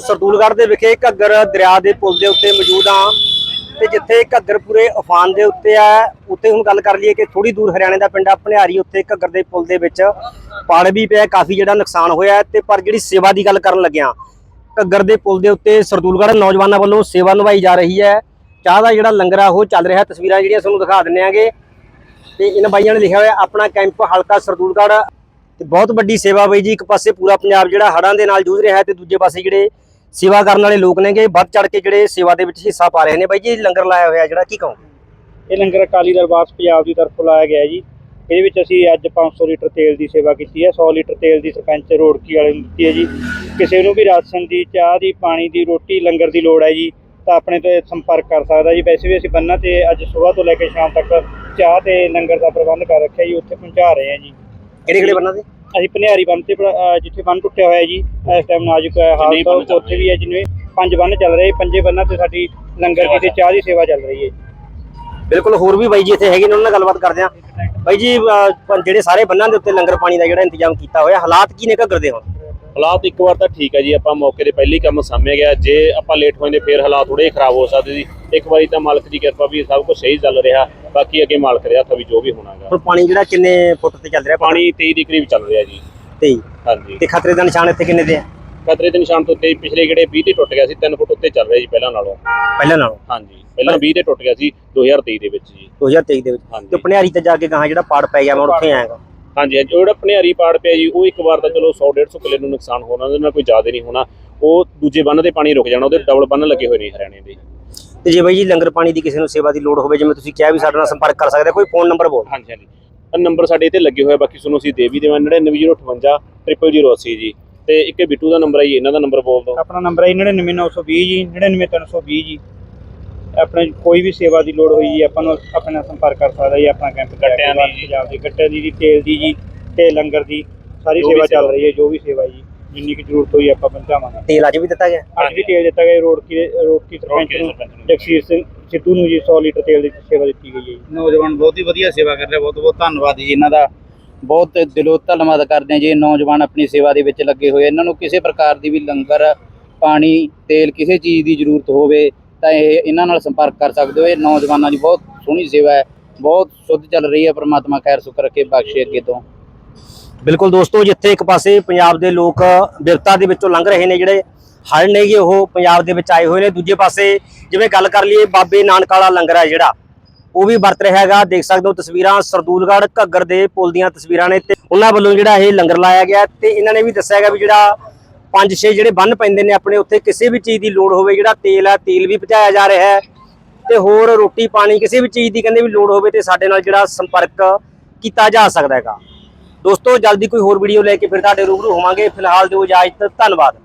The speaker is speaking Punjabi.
ਸਰਦੂਲਗੜ੍ਹ ਦੇ ਵਿਖੇ ਘੱਗਰ ਦਰਿਆ ਦੇ ਪੁਲ ਦੇ ਉੱਤੇ ਮੌਜੂਦ ਹਾਂ ਤੇ ਜਿੱਥੇ ਘੱਗਰ ਪੂਰੇ ਅਫਾਨ ਦੇ ਉੱਤੇ ਆ। ਉੱਥੇ ਹੁਣ ਗੱਲ ਕਰ ਲਈਏ ਕਿ ਥੋੜੀ ਦੂਰ ਹਰਿਆਣੇ ਦਾ ਪਿੰਡ ਆ ਭਨਿਆਰੀ ਉੱਥੇ ਘੱਗਰ ਦੇ ਪੁਲ ਦੇ ਵਿੱਚ ਪਾੜ ਵੀ ਪਿਆ, ਕਾਫੀ ਜਿਹੜਾ ਨੁਕਸਾਨ ਹੋਇਆ ਹੈ ਤੇ ਪਰ ਜਿਹੜੀ ਸੇਵਾ ਦੀ ਗੱਲ ਕਰਨ ਲੱਗਿਆ, ਘੱਗਰ ਦੇ ਪੁਲ ਦੇ ਉੱਤੇ ਸਰਦੂਲਗੜ੍ਹ ਨੌਜਵਾਨਾਂ ਵੱਲੋਂ ਸੇਵਾ ਨਿਭਾਈ ਜਾ ਰਹੀ ਹੈ। ਚਾਹ ਦਾ ਜਿਹੜਾ ਲੰਗਰ ਆ, ਉਹ ਚੱਲ ਰਿਹਾ ਤਸਵੀਰਾਂ ਜਿਹੜੀਆਂ ਤੁਹਾਨੂੰ ਦਿਖਾ ਦਿੰਨੇ ਆਂਗੇ ਤੇ ਇਹਨਾਂ ਬਾਈਆਂ ਨੇ ਲਿਖਿਆ ਹੋਇਆ, ਆਪਣਾ ਕੈਂਪ ਹਲਕਾ ਸਰਦੂਲਗੜ੍ਹ। ਤੇ ਬਹੁਤ ਵੱਡੀ ਸੇਵਾ ਬਈ ਜੀ, ਇੱਕ ਪਾਸੇ ਪੂਰਾ ਪੰਜਾਬ ਜਿਹੜਾ ਹੜ੍ਹਾਂ ਦੇ ਨਾਲ ਜੂਝ ਰਿਹਾ ਹੈ ਤੇ ਦੂਜੇ ਪਾਸੇ ਜਿਹੜੇ ਸੇਵਾ ਕਰਨ ਵਾਲੇ ਲੋਕ ਨੇਗੇ ਵੱਧ ਚੜ ਕੇ ਜਿਹੜੇ ਸੇਵਾ ਦੇ ਵਿੱਚ ਹਿੱਸਾ ਪਾ ਰਹੇ ਨੇ। ਬਾਈ ਜੀ ਲੰਗਰ ਲਾਇਆ ਹੋਇਆ ਜਿਹੜਾ ਕੀ ਕਹੋ ਇਹ ਲੰਗਰ ਅਕਾਲੀ ਵਾਸ ਪੰਜਾਬ ਦੀ ਤਰਫੋਂ ਲਾਇਆ ਗਿਆ ਜੀ। ਇਹਦੇ ਵਿੱਚ ਅਸੀਂ ਅੱਜ 500 ਲੀਟਰ ਤੇਲ ਦੀ ਸੇਵਾ ਕੀਤੀ ਹੈ। 100 ਲੀਟਰ ਤੇਲ ਦੀ ਸਰਪੰਚ ਰੋੜਕੀ ਵਾਲੇ ਨੂੰ ਦਿੱਤੀ ਹੈ ਜੀ। ਕਿਸੇ ਨੂੰ ਵੀ ਰਾਸ਼ਨ ਦੀ ਚਾਹ ਦੀ ਪਾਣੀ ਦੀ ਰੋਟੀ ਲੰਗਰ ਦੀ ਲੋੜ ਹੈ ਜੀ ਤਾਂ ਆਪਣੇ ਤੋਂ ਸੰਪਰਕ ਕਰ ਸਕਦਾ ਜੀ। ਵੈਸੇ ਵੀ ਅਸੀਂ ਬੰਨਾਂ ਤੇ ਅੱਜ ਸਵੇਰ ਤੋਂ ਲੈ ਕੇ ਸ਼ਾਮ ਤੱਕ ਚਾਹ ਤੇ ਲੰਗਰ ਦਾ ਪ੍ਰਬੰਧ ਕਰ ਰੱਖਿਆ ਜੀ ਉੱਥੇ ਪਹੁੰਚਾ ਰਹੇ ਹਾਂ ਜੀ। ਕਿਹੜੇ ਕਿਹੜੇ ਬੰਨਾਂ ਦੇ ਅਸੀਂ ਭਨਿਆਰੀ ਬੰਨ ਤੇ ਅਹ ਜਿੱਥੇ ਬੰਨ ਟੁੱਟਿਆ ਹੋਇਆ ਜੀ ਇਸ ਟਾਈਮ ਨਾਜ਼ੁਕ ਹੈ ਬੰਨ੍ਹ ਹਾਲਤ ਚੱਲ ਉੱਥੇ ਵੀ ਹੈ ਜਿਵੇਂ ਪੰਜ ਬੰਨ ਚੱਲ ਰਹੇ ਪੰਜੇ ਬੰਨਾਂ ਤੇ ਸਾਡੀ ਲੰਗਰ ਦੀ ਤੇ ਚਾਹ ਦੀ ਸੇਵਾ ਚੱਲ ਰਹੀ ਹੈ। ਬਿਲਕੁਲ ਹੋਰ ਵੀ ਬਾਈ ਜੀ ਇੱਥੇ ਹੈਗੇ ਨੇ ਉਹਨਾਂ ਨਾਲ ਗੱਲਬਾਤ ਕਰਦੇ ਆ ਬਾਈ ਜੀ ਅਹ, ਜਿਹੜੇ ਸਾਰੇ ਬੰਨਾਂ ਦੇ ਉੱਤੇ ਲੰਗਰ ਪਾਣੀ ਦਾ ਜਿਹੜਾ ਇੰਤਜ਼ਾਮ ਕੀਤਾ ਹੋਇਆ ਹਾਲਾਤ ਕੀ ਨੇ ਘੱਗਰ ਦੇ ਹੁਣ ਹਾਲਾਤ ਇੱਕ ਵਾਰ ਤਾਂ ਠੀਕ ਹੈ ਜੀ ਆਪਾਂ ਮੌਕੇ ਤੇ ਪਹਿਲੀ ਕੰਮ ਸਾਂਭਿਆ ਗਿਆ। ਜੇ ਆਪਾਂ ਲੇਟ ਹੋਏ ਨੇ ਫੇਰ ਹਾਲਾਤ ਥੋੜੇ ਖਰਾਬ ਹੋ ਸਕਦੇ ਸੀ ਇੱਕ ਵਾਰੀ ਤਾਂ ਮਾਲਕ ਦੀ ਕਿਰਪਾ ਵੀ ਸਭ ਕੁਝ ਸਹੀ ਚੱਲ ਰਿਹਾ। ਬਾਕੀ ਅੱਗੇ ਮਾਲਕ ਦੇ ਹੱਥ ਵੀ ਜੋ ਵੀ ਹੋਣਾਗਾ। ਹੁਣ ਪਾਣੀ ਜਿਹੜਾ ਕਿੰਨੇ ਫੁੱਟ ਤੇ ਚੱਲ ਰਿਹਾ? ਪਾਣੀ 23 ਦੇ ਕਰੀਬ ਚੱਲ ਰਿਹਾ ਜੀ। ਤੇ ਹਾਂਜੀ। ਤੇ ਖਤਰੇ ਦਾ ਨਿਸ਼ਾਨ ਇੱਥੇ ਕਿੰਨੇ ਦੇ ਆ? ਖਤਰੇ ਦੇ ਨਿਸ਼ਾਨ ਤੋਂ ਉੱਤੇ ਪਿਛਲੇ ਜਿਹੜੇ 20 ਤੇ ਟੁੱਟ ਗਿਆ ਸੀ 3 ਫੁੱਟ ਉੱਤੇ ਚੱਲ ਰਿਹਾ ਜੀ ਪਹਿਲਾਂ ਨਾਲੋਂ। ਪਹਿਲਾਂ ਨਾਲੋਂ? ਹਾਂਜੀ। ਪਹਿਲਾਂ 20 ਤੇ ਟੁੱਟ ਗਿਆ ਸੀ 2023 ਦੇ ਵਿੱਚ ਜੀ। 2023 ਦੇ ਵਿੱਚ। ਤੇ ਭਨਿਆਰੀ ਤੇ ਜਾ ਕੇ ਗਾਹਾਂ ਜਿਹੜਾ ਪਾੜ ਪੈ ਗਿਆ ਮੈਂ ਉੱਥੇ ਆਇਆਗਾ। ਹਾਂਜੀ ਜਿਹੜਾ ਭਨਿਆਰੀ ਪਾੜ ਪਿਆ ਜੀ ਉਹ ਇੱਕ ਵਾਰ ਤਾਂ ਚਲੋ 100 150 ਕਿੱਲੇ ਨੂੰ ਨੁਕਸਾਨ ਹੋਣਾ ਉਹਦੇ ਨਾਲ ਕੋਈ ਜ਼ਿਆਦਾ ਨਹੀਂ ਹੋਣਾ। ਉਹ ਦੂਜੇ ਬੰਨ ਦੇ ਪਾਣੀ ਰੁਕ ਜਾਣਾ ਉਹਦੇ ਡਬਲ ਬੰਨ ਲੱਗੇ ਹੋਏ ਨੇ ਹਰਿਆਣੇ ਦੇ। ਤੇ ਜੇ ਬਾਈ ਜੀ ਲੰਗਰ ਪਾਣੀ ਦੀ ਕਿਸੇ ਨੂੰ ਸੇਵਾ ਦੀ ਲੋੜ ਹੋਵੇ ਜਿਵੇਂ ਤੁਸੀਂ ਕਿਹਾ ਵੀ ਸਾਡੇ ਨਾਲ ਸੰਪਰਕ ਕਰ ਸਕਦੇ ਕੋਈ ਫੋਨ ਨੰਬਰ ਬੋਲ। ਹਾਂਜੀ ਹਾਂਜੀ। ਨੰਬਰ ਸਾਡੇ ਇੱਥੇ ਲੱਗੇ ਹੋਏ ਆ ਬਾਕੀ ਤੁਹਾਨੂੰ ਅਸੀਂ ਦੇ ਵੀ ਦੇਵਾਂ 9958 0080 ਜੀ। ਤੇ ਇੱਕ ਇਹ ਬਿੱਟੂ ਦਾ ਨੰਬਰ ਹੈ ਜੀ ਇਹਨਾਂ ਦਾ ਨੰਬਰ ਬੋਲ ਦਿਓ। ਆਪਣਾ ਨੰਬਰ ਹੈ 99920 ਜੀ 99320 ਜੀ। ਆਪਣੇ ਕੋਈ ਵੀ ਸੇਵਾ ਦੀ ਲੋੜ ਹੋਈ ਜੀ ਆਪਾਂ ਨੂੰ ਆਪਣੇ ਨਾਲ ਸੰਪਰਕ ਕਰ ਸਕਦਾ ਜੀ ਆਪਣਾ ਕੈਂਪ ਗੱਟਿਆਂ ਦੀ ਜੀ। ਪੰਜਾਬ ਦੀ ਗੱਟਿਆਂ ਦੀ ਜੀ ਤੇਲ ਦੀ ਜੀ ਤੇ ਲੰਗਰ ਦੀ ਸਾਰੀ ਜੋ ਵੀ ਸੇਵਾ ਚੱਲ ਸੇਵਾ। ਰਹੀ ਹੈ ਜੋ ਵੀ ਸੇਵਾ ਜੀ ਜਿੰਨੀ ਕੁ ਜ਼ਰੂਰਤ ਹੋਈ ਆਪਾਂ ਪਹੁੰਚਾਵਾਂਗੇ ਤੇਲ ਅੱਜ ਵੀ ਦਿੱਤਾ ਗਿਆ ਅੱਜ ਵੀ ਤੇਲ ਦਿੱਤਾ ਗਿਆ ਰੋਡ ਕੀ ਰੋਡ ਕੀ ਸਰਪੰਚ ਨੂੰ ਸਰਪੰਚ ਨੂੰ। ਜਗਸੀਰ ਸਿੰਘ ਸਿੱਧੂ ਨੂੰ ਜੀ 100 ਲੀਟਰ ਤੇਲ ਦੀ ਸੇਵਾ ਦਿੱਤੀ ਗਈ ਹੈ ਜੀ ਨੌਜਵਾਨ ਬਹੁਤ ਹੀ ਵਧੀਆ ਸੇਵਾ ਕਰ ਰਿਹਾ ਬਹੁਤ ਬਹੁਤ ਧੰਨਵਾਦ ਜੀ ਇਹਨਾਂ ਦਾ ਬਹੁਤ ਦਿਲੋਂ ਧੰਨਵਾਦ ਕਰਦੇ ਹਾਂ ਜੀ ਇਹ ਨੌਜਵਾਨ ਆਪਣੀ ਸੇਵਾ ਦੇ ਵਿੱਚ ਲੱਗੇ ਹੋਏ ਇਹਨਾਂ ਨੂੰ ਕਿਸੇ ਪ੍ਰਕਾਰ ਦੀ ਵੀ ਲੰਗਰ ਪਾਣੀ ਤੇਲ ਕਿਸੇ ਚੀਜ਼ ਦੀ ਜ਼ਰੂਰਤ ਹੋਵੇ ਤਾਂ ਇਹ ਇਹਨਾਂ ਨਾਲ ਸੰਪਰਕ ਕਰ ਸਕਦੇ ਹੋ। ਇਹ ਨੌਜਵਾਨਾਂ ਦੀ ਬਹੁਤ ਸੋਹਣੀ ਸੇਵਾ ਹੈ। ਬਹੁਤ ਸ਼ੁੱਧ ਚੱਲ ਰਹੀ ਹੈ ਪ੍ਰਮਾਤਮਾ ਖੈਰ ਸੁਖ ਰੱਖੇ ਬਖਸ਼ੇ ਅੱਗੇ ਤੋਂ। ਬਿਲਕੁਲ ਦੋਸਤੋ, ਜਿੱਥੇ ਇੱਕ ਪਾਸੇ ਪੰਜਾਬ ਦੇ ਲੋਕ ਬਿਰਤਾ ਦੇ ਵਿੱਚੋਂ ਲੰਘ ਰਹੇ ਨੇ, ਜਿਹੜੇ ਹੜ ਨੇਗੇ ਉਹ ਪੰਜਾਬ ਦੇ ਵਿੱਚ ਆਏ ਹੋਏ ਨੇ। ਦੂਜੇ ਪਾਸੇ ਜਿਵੇਂ ਗੱਲ ਕਰ ਲਈਏ, ਬਾਬੇ ਨਾਨਕ ਵਾਲਾ ਲੰਗਰ ਹੈ ਜਿਹੜਾ, ਉਹ ਵੀ ਵਰਤ ਰਿਹਾ ਹੈਗਾ। ਦੇਖ ਸਕਦੇ ਹੋ ਤਸਵੀਰਾਂ, ਸਰਦੂਲਗੜ੍ਹ ਘੱਗਰ ਦੇ ਪੁਲ ਦੀਆਂ ਤਸਵੀਰਾਂ ਨੇ ਤੇ ਉਹਨਾਂ ਵੱਲੋਂ ਜਿਹੜਾ ਇਹ ਲੰਗਰ ਲਾਇਆ ਗਿਆ ਤੇ ਇਹਨਾਂ ਨੇ ਵੀ ਦੱਸਿਆ ਹੈਗਾ ਵੀ ਜਿਹੜਾ ਪੰਜ ਛੇ ਜਿਹੜੇ ਬੰਨ ਪੈਂਦੇ ਨੇ ਆਪਣੇ, ਉੱਥੇ ਕਿਸੇ ਵੀ ਚੀਜ਼ ਦੀ ਲੋੜ ਹੋਵੇ, ਜਿਹੜਾ ਤੇਲ ਹੈ ਤੇਲ ਵੀ ਪਹੁੰਚਾਇਆ ਜਾ ਰਿਹਾ ਹੈ। ਤੇ ਹੋਰ ਰੋਟੀ, ਪਾਣੀ, ਕਿਸੇ ਵੀ ਚੀਜ਼ ਦੀ ਕਹਿੰਦੇ ਵੀ ਲੋੜ ਹੋਵੇ ਤੇ ਸਾਡੇ ਨਾਲ ਜਿਹੜਾ ਸੰਪਰਕ ਕੀਤਾ ਜਾ ਸਕਦਾ ਹੈਗਾ। ਦੋਸਤੋ, ਜਲਦੀ ਕੋਈ ਹੋਰ ਵੀਡੀਓ ਲੈ ਕੇ ਫਿਰ ਤੁਹਾਡੇ ਰੂਬਰੂ ਹੋਵਾਂਗੇ। ਫਿਲਹਾਲ ਦਿਓ ਇਜਾਜ਼ਤ, ਧੰਨਵਾਦ।